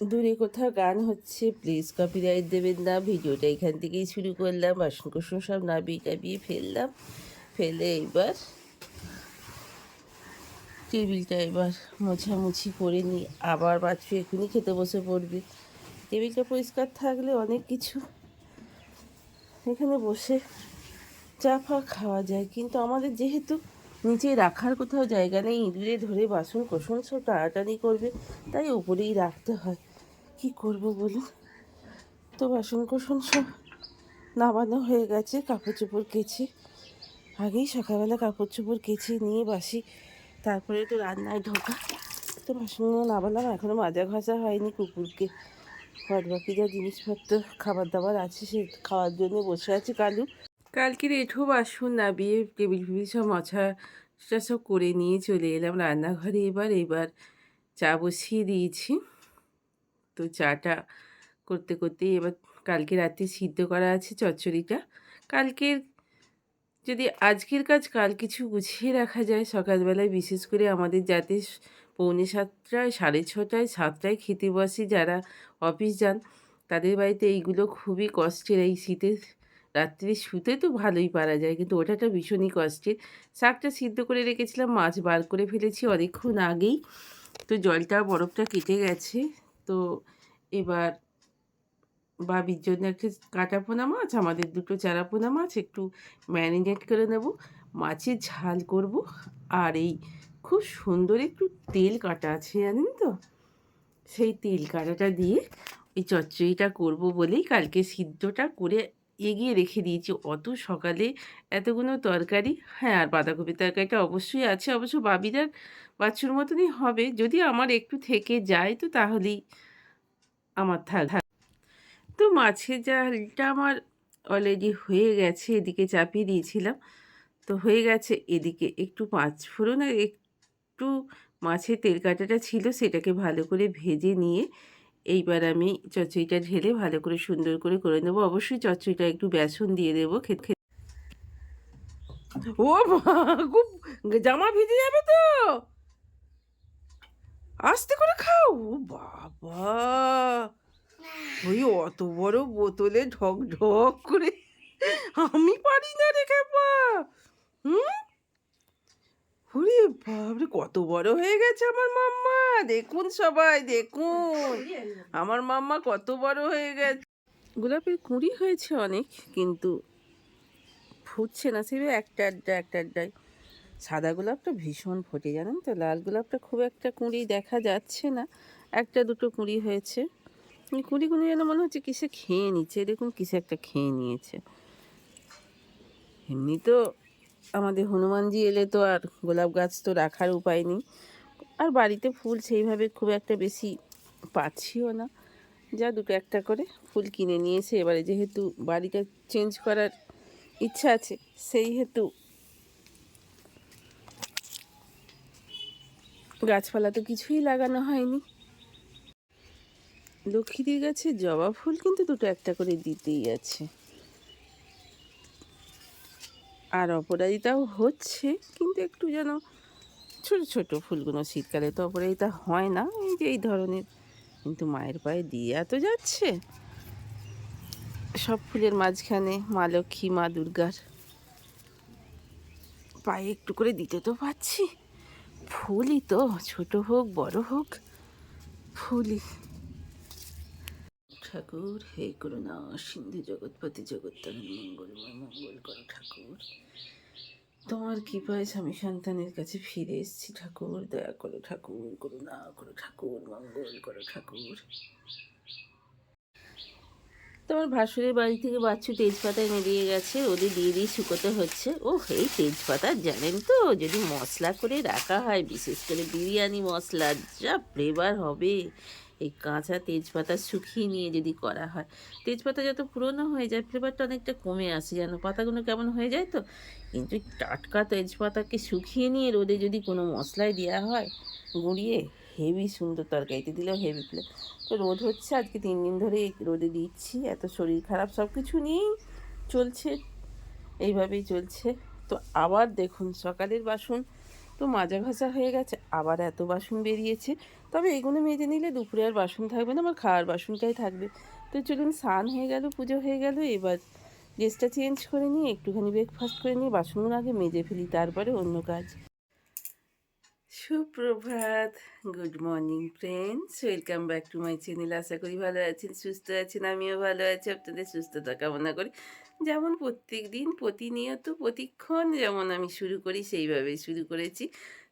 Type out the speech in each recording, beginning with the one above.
দূরে কোথাও গান হচ্ছে প্লিজ কপিরাইট দেবেন না। ভিডিওটা এখান থেকেই শুরু করলাম। বাসন কোসন সব নাবিয়ে টাবিয়ে ফেললাম। ফেলে এবার টেবিলটা এবার মোছামুছি করে নিই। আবার বাচ্চু এখনই খেতে বসে পড়বে। টেবিলটা পরিষ্কার থাকলে অনেক কিছু। এখানে বসে চা ফা খাওয়া যায়। কিন্তু আমাদের যেহেতু নিচে রাখার কোথাও জায়গা নেই, ইঁদুরে ধরে বাসন কোসন সব টানাটানি করবে, তাই উপরেই রাখতে হয়। কি করব বলুন? তো বাসন কোসন সব নামানো হয়ে গেছে, কাপড় চোপড় কেচে। আগেই সকালবেলা কাপড় চোপড় কেচে নিয়ে বাসি, তারপরে তো রান্নায় ঢোকা। তো বাসনগুলো নামালাম এখনও মাজা ঘষা হয়নি কুকুরকে। বাদ বাকি যা জিনিসপত্র খাবার দাবার আছে, সে খাওয়ার জন্য বসে আছে কালু। কালকে রেঠো বাসন নাবিয়ে টেবিল ফিবিল সব মছা সব করে নিয়ে চলে এলাম রান্নাঘরে। এবার এবার চা বসিয়ে দিয়েছি। তো চাটা করতে, করতেই এবার কালকে রাতে সিদ্ধ করা আছে চচ্চড়িটা। কালকের যদি আজকের কাজ কাল কিছু গুছিয়ে রাখা যায় সকালবেলায়, বিশেষ করে আমাদের যাতে পৌনে সাতটায়, সাড়ে ছটায়, সাতটায় খেতে বসে যারা অফিস যান, তাদের বাড়িতে এইগুলো খুবই কষ্টের। এই শীতে রাত্রে শুতে তো ভালোই পারা যায়, কিন্তু ওটাটা ভীষণই কষ্টের। শাকটা সিদ্ধ করে রেখেছিলাম, মাছ বার করে ফেলেছি অনেকক্ষণ আগেই। তো জলটা বরফটা কেটে গেছে। তো এবার বাবির জন্য একটা কাটা পোনা মাছ, আমাদের দুটো চারা পোনা মাছ, একটু ম্যারিনেট করে নেব। মাছের ঝাল করব আর এই খুব সুন্দর একটু তেল কাটা আছে, জানেন তো? সেই তেল কাটাটা দিয়ে এই চচ্চড়িটা করব বলেই কালকে সিদ্ধটা করে এগিয়ে রেখে দিয়েছি। অত সকালে এতগুলো তরকারি হ্যাঁ আর বাঁধাকপির তরকারিটা অবশ্যই আছে, অবশ্য বাবিরার বাচ্চুর মতনই হবে। যদি আমার একটু থেকে যায় তো তাহলেই আমার থাক। তো মাছের জালটা আমার অলরেডি হয়ে গেছে, এদিকে চাপিয়ে দিয়েছিলাম। তো হয়ে গেছে, এদিকে একটু পাঁচ ফোড়ন আর একটু মাছের তেল কাটাটা ছিল, সেটাকে ভালো করে ভেজে নিয়ে এইবার আমি চচ্চড়িটা ঢেলে ভালো করে সুন্দর করে করে নেব। অবশ্যই চচ্চড়িটা একটু বেসন দিয়ে দেবো, খেতে ও খুব জামা ভিজে যাবে তো। আস্তে করে খাও। বাবা, ওই অত বড় বোতলে ঢক ঢক করে আমি পারি না রে খেপা। হুম? ওরে বাবরে কত বড় হয়ে গেছে আমার মাম্মা। দেখুন সবাই, দেখুন। আমার মাম্মা কত বড় হয়ে গেছে। গোলাপের কুঁড়ি হয়েছে অনেক, কিন্তু ফুটছে না। সেভাবে একটা আড্ডা, একটা আড্ডায়। সাদা গোলাপটা ভীষণ ফোটে, জানেন তো? লাল গোলাপটা খুব একটা কুঁড়ি দেখা যাচ্ছে না। একটা, দুটো কুঁড়ি হয়েছে। এই কুঁড়িগুলো যেন মনে হচ্ছে কিসে খেয়ে নিচ্ছে। দেখুন, কিসে একটা খেয়ে নিয়েছে। এমনি তো আমাদের হনুমানজি এলে তো আর গোলাপ গাছ তো রাখার উপায় নেই। আর বাড়িতে ফুল সেইভাবে খুব একটা বেশি পাচ্ছিও না। যা দুটো একটা করে ফুল কিনে নিয়ে এসে এবারে যেহেতু বাড়িটা চেঞ্জ করার ইচ্ছা আছে সেই হেতু গাছপালা তো কিছুই লাগানো হয়নি। লক্ষ্মীদের গাছে জবা ফুল কিন্তু দুটো একটা করে দিতেই আছে। আর অপরাজিতাও হচ্ছে, কিন্তু একটু যেন ছোট ছোট ফুলগুলো শীতকালে তো অপরাজিতা হয় না। এই যে এই ধরনের কিন্তু মায়ের পায়ে দিয়ে এত যাচ্ছে। সব ফুলের মাঝখানে মা লক্ষ্মী, মা দুর্গার পায়ে একটু করে দিতে তো পাচ্ছি ফুলই তো, ছোট হোক, বড় হোক, ফুলই। ঠাকুর, হে করুণা সিন্ধু জগৎপতি জগত্তরণ মঙ্গলময় মঙ্গল করো ঠাকুর। তোমার কৃপায় স্বামী সন্তানের কাছে ফিরে এসেছি ঠাকুর, দয়া করো ঠাকুর, করুণা করো ঠাকুর, মঙ্গল করো ঠাকুর। তোমার ভাসুরের বাড়ি থেকে বাচ্চু তেজপাতা এনে দিয়ে গেছে ওদের দিয়ে দিয়ে শুকোতে হচ্ছে। ও এই তেজপাতা জানেন তো, যদি মশলা করে রাখা হয়, বিশেষ করে বিরিয়ানি মশলা, যা ফ্লেভার হবে। এই কাঁচা তেজপাতা শুকিয়ে নিয়ে যদি করা হয়। তেজপাতা যত পুরনো হয়ে যায় ফ্লেভারটা অনেকটা কমে আসে যেন, পাতাগুলো কেমন হয়ে যায় তো? কিন্তু টাটকা তেজপাতাকে শুকিয়ে নিয়ে রোদে যদি কোনো মশলায় দেওয়া হয়, গুঁড়িয়ে হেভি সুন্দর তরকারিতে দিলেও হেভি ফ্লেভার তো রোদ হচ্ছে, আজকে তিন দিন ধরে রোদে দিচ্ছি, এত শরীর খারাপ সব কিছু নিয়েই চলছে, এইভাবেই চলছে। তো আবার দেখুন, সকালের বাসন তো মাজা ঘষা হয়ে গেছে, আবার এত বাসন বেরিয়েছে। তবে এগুলো মেজে নিলে দুপুরে আর বাসন থাকবে না, আমার খাওয়ার বাসনটাই থাকবে। তো চলুন, স্নান হয়ে গেল, পুজো হয়ে গেল, এবার ড্রেসটা চেঞ্জ করে নিয়ে একটুখানি ব্রেকফাস্ট করে নিয়ে বাসনগুলো আগে মেজে ফেলি, তারপরে অন্য কাজ। সুপ্রভাত good morning friends welcome back to my channel আশা করি ভালো আছেন, সুস্থ আছেন, আমিও ভালো আছি, আপনাদের সুস্থতা কামনা করি। যেমন প্রত্যেক দিন প্রতিনিয়ত, প্রতিক্ষণ যেমন আমি শুরু করি, সেইভাবেই শুরু করেছি।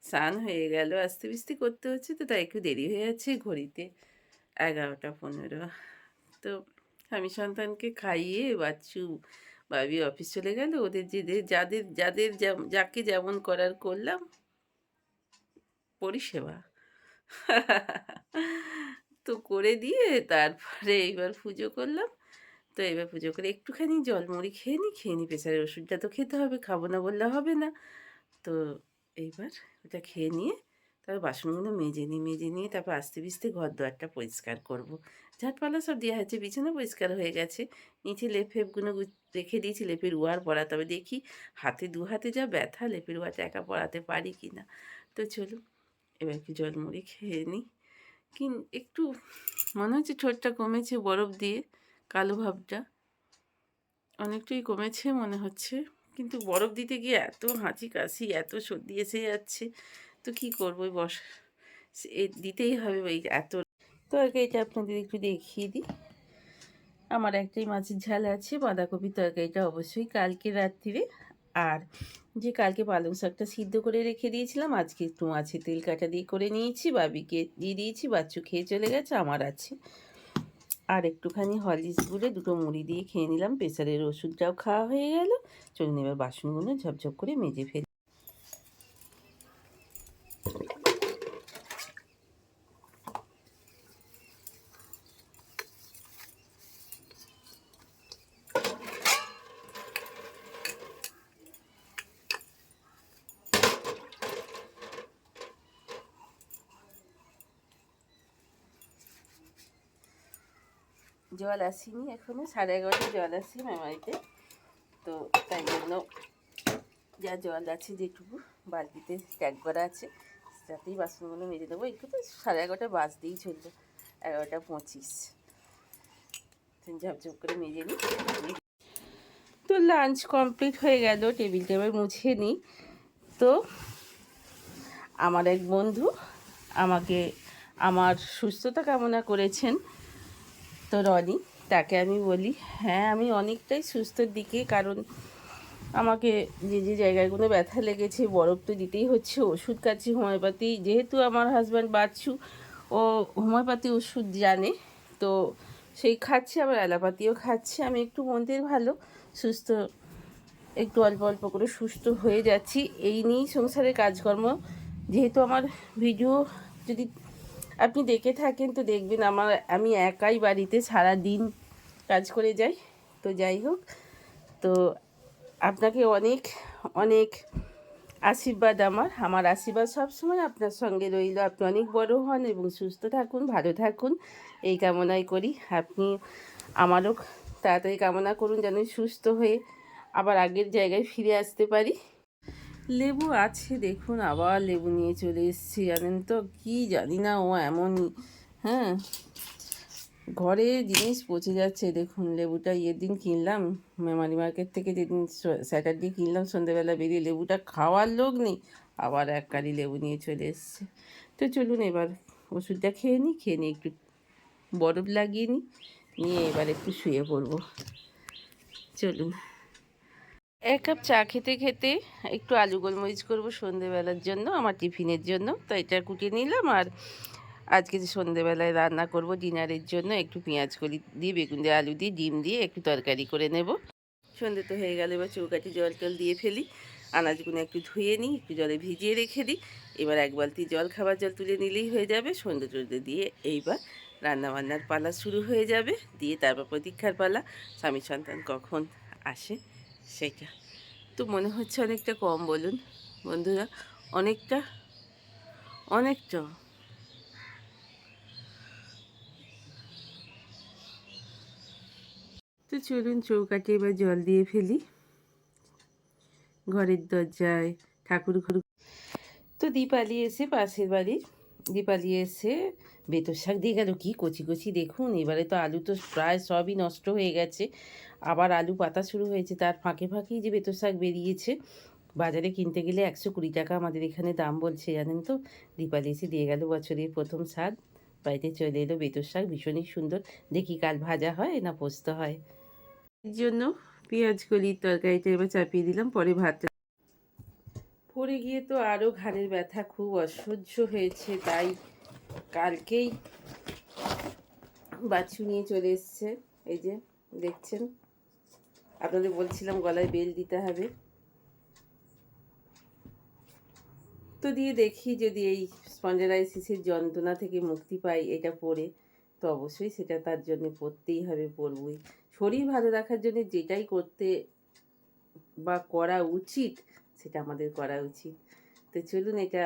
স্নান হয়ে গেল। আস্তে বিস্তে করতে হচ্ছে তো, তাই একটু দেরি হয়ে যাচ্ছে ঘড়িতে। এগারোটা পনেরো। তো আমি সন্তানকে খাইয়ে বাচ্চু বাবি অফিস চলে গেল। ওদের যে যাদের যাদের যাকে যেমন করার করলাম, পরিষেবা। তো করে দিয়ে তারপরে এইবার পুজো করলাম। তো এবার পুজো করে একটুখানি জলমুড়ি খেয়ে নিই খেয়ে নিই প্রেশারের ওষুধটা তো খেতে হবে, খাব না বললে হবে না। তো এইবার ওটা খেয়ে নিয়ে তারপর বাসনগুলো মেজে নিই, মেজে নিয়ে তারপর আস্তে বিস্তে ঘর দোয়ারটা পরিষ্কার করব। ঝাটপালা সব দেওয়া হয়েছে বিছানা পরিষ্কার হয়ে গেছে। নিচে লেপ ফেপগুলো রেখে দিয়েছি, লেপের ওয়ার পরা তবে দেখি হাতে দু হাতে যা ব্যথা, লেপের ওয়ারটা একা পরাতে পারি কি না তো চলুন, এবার একটু জল জলমুড়ি খেয়ে নিই। কিন, একটু মনে হচ্ছে ঠোঁটটা কমেছে বরফ দিয়ে, কালো ভাবটা। অনেকটাই কমেছে মনে হচ্ছে। কিন্তু বরফ দিতে গিয়ে এত হাঁচি কাশি এত সর্দি এসে যাচ্ছে, তো কী করব বস? দিতেই হবে ওই এত তরকারিটা আপনাদের একটু দেখিয়ে দিই। আমার একটাই মাছের ঝাল আছে বাঁধাকপি তরকারিটা অবশ্যই কালকে রাত্রিরে। আর যে কালকে পালং শাকটা সিদ্ধ করে রেখে দিয়েছিলাম, আজকে একটু মাছের তেল কাটা দিয়ে করে নিয়েছি, বাবিকে দিয়ে দিয়েছি, বাচ্চু খেয়ে চলে গেছে, আমার আছে। আর একটুখানি হরলিক্স গুলে দুটো মুড়ি দিয়ে খেয়ে নিলাম। প্রেশারের ওষুধটাও খাওয়া হয়ে গেল। চলুন এবার বাসনগুলো ঝপঝপ করে মেজে ফেলি। জল আসেনি এখনও, সাড়ে এগারোটা জল আসে মেমারিতে। তো তাই জন্য যা জল আছে যেটুকু বালতিতে ট্যাগ করা আছে, তাতেই বাসনগুলো মেজে দেবো। একটু তো সাড়ে এগারোটা বাজতেই চলল, এগারোটা পঁচিশ। ঝপঝপ করে মেজে নিই। তো লাঞ্চ কমপ্লিট হয়ে গেল টেবিল টেবিল মুছে নিই। তো আমার এক বন্ধু আমাকে, আমার সুস্থতা কামনা করেছেন। তো রনি, তাকে আমি বলি হ্যাঁ আমি অনেকটাই সুস্থর দিকে, কারণ আমাকে যে যে জায়গাগুলো ব্যথা লেগেছে, বরফ তো দিতেই হচ্ছে, ওষুধ খাচ্ছি, হোমিওপ্যাথি, যেহেতু আমার হাজব্যান্ড বাচ্চু, ও হোমিওপ্যাথি ওষুধ জানে, তো সেই খাচ্ছে, আবার অ্যালোপ্যাথিও খাচ্ছে, আমি একটু মন্দির ভালো, সুস্থ, একটু অল্প অল্প করে সুস্থ হয়ে যাচ্ছি, এই নিয়েই সংসারের কাজকর্ম, যেহেতু আমার ভিডিও যদি আপনি দেখে থাকেন তো দেখবেন আমার, আমি একাই বাড়িতে সারা দিন কাজ করে যাই। তো যাই হোক, তো আপনাকে অনেক অনেক আশীর্বাদ আমার। আমার আশীর্বাদ সবসময় আপনার সঙ্গে রইল। আপনি অনেক বড় হন এবং সুস্থ থাকুন, ভালো থাকুন। এই কামনাই করি। আপনি আমারও তাড়াতাড়ি কামনা করুন যেন সুস্থ হয়ে আবার আগের জায়গায় ফিরে আসতে পারি। লেবু আছে, দেখুন আবার লেবু নিয়ে চলে এসেছি, জানেন তো? কি জানি না ও এমনই হ্যাঁ? ঘরে জিনিস পচে যাচ্ছে, দেখুন লেবুটা ইয়ের দিন কিনলাম, মেমারি মার্কেট থেকে যেদিন স্যাটারডে কিনলাম, সন্ধ্যেবেলা বেরিয়ে লেবুটা খাওয়ার লোক নেই, আবার এক কালি লেবু নিয়ে চলে এসছে। তো চলুন এবার ওষুধটা খেয়ে নিই খেয়ে নিই একটু বরফ লাগিয়ে নিই, নিয়ে এবার একটু শুয়ে পড়ব। চলুন। এক কাপ চা খেতে খেতে একটু আলু গোলমরিচ করব সন্ধেবেলার জন্য, আমার টিফিনের জন্য। তো এটা কুটিয়ে নিলাম আর আজকে যে সন্ধেবেলায় রান্না করব, ডিনারের জন্য একটু পেঁয়াজ কলি দিয়ে, বেগুন দিয়ে, আলু দিয়ে, ডিম দিয়ে একটু তরকারি করে নেব। সন্ধে তো হয়ে গেল, এবার চৌকাটি জল টল দিয়ে ফেলি। আনাজগুলো একটু ধুয়ে নিই, একটু জলে ভিজিয়ে রেখে দিই। এবার এক বালতি জল খাবার জল তুলে নিলেই হয়ে যাবে। সন্ধে টন্ধে দিয়ে এইবার রান্না বান্নার পালা শুরু হয়ে যাবে। দিয়ে তারপর প্রতীক্ষার পালা। স্বামী সন্তান কখন আসে? সেটা তো মনে হচ্ছে অনেকটা কম বলুন, বন্ধুরা। অনেকটা অনেকটা। তো চলুন চৌকাটে এবার জল দিয়ে ফেলি। ঘরের দরজায় ঠাকুর ঘর। তো দীপালি এসে পাশের বাড়ির দীপালি এসে বেতর শাক দিয়ে গেল, কি কচি কচি দেখুন, এবারে তো আলু তো প্রায় সবই নষ্ট হয়ে গেছে। আবার আলু পাতা শুরু হয়েছে, তার ফাঁকে ফাঁকেই যে বেতর শাক বেরিয়েছে। বাজারে কিনতে গেলে একশো কুড়ি টাকা আমাদের এখানে দাম বলছে, জানেন তো? দীপালি এসে দিয়ে গেল বছরের প্রথম শাক। বাড়িতে চলে এলো বেতর শাক, ভীষণই সুন্দর। দেখি কাল ভাজা হয় না পোস্ত হয়। এর জন্য পেঁয়াজ কলির তরকারিটা এবার চাপিয়ে দিলাম, পরে ভাতটা পড়ে গিয়ে তো আরও ঘাড়ের ব্যথা খুব অসহ্য হয়েছে, তাই কালকেই বাছু নিয়ে চলে এসছে। এই যে, দেখছেন? আপনাদের বলছিলাম গলায় বেল দিতে হবে। তো দিয়ে দেখি যদি এই স্পঞ্জালাইসিসের যন্ত্রণা থেকে মুক্তি পাই এটা পরে তো অবশ্যই সেটা তার জন্য পরতেই হবে পরবই শরীর ভালো রাখার জন্য যেটাই করতে বা করা উচিত সেটা আমাদের করা উচিত। তো চলুন এটা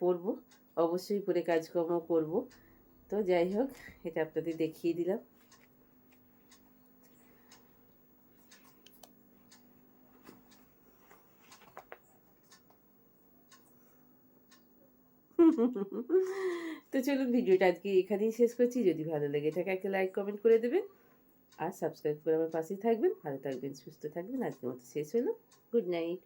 পরবো অবশ্যই পরে কাজকর্ম করব। তো যাই হোক, এটা আপনাদের দেখিয়ে দিলাম। তো চলুন ভিডিওটা আজকে এখানেই শেষ করছি। যদি ভালো লেগে থাকে, একটা লাইক, কমেন্ট করে দেবেন। আর সাবস্ক্রাইব করে আমার পাশেই থাকবেন। ভালো থাকবেন, সুস্থ থাকবেন। আজকের মতো শেষ হলো। Good night.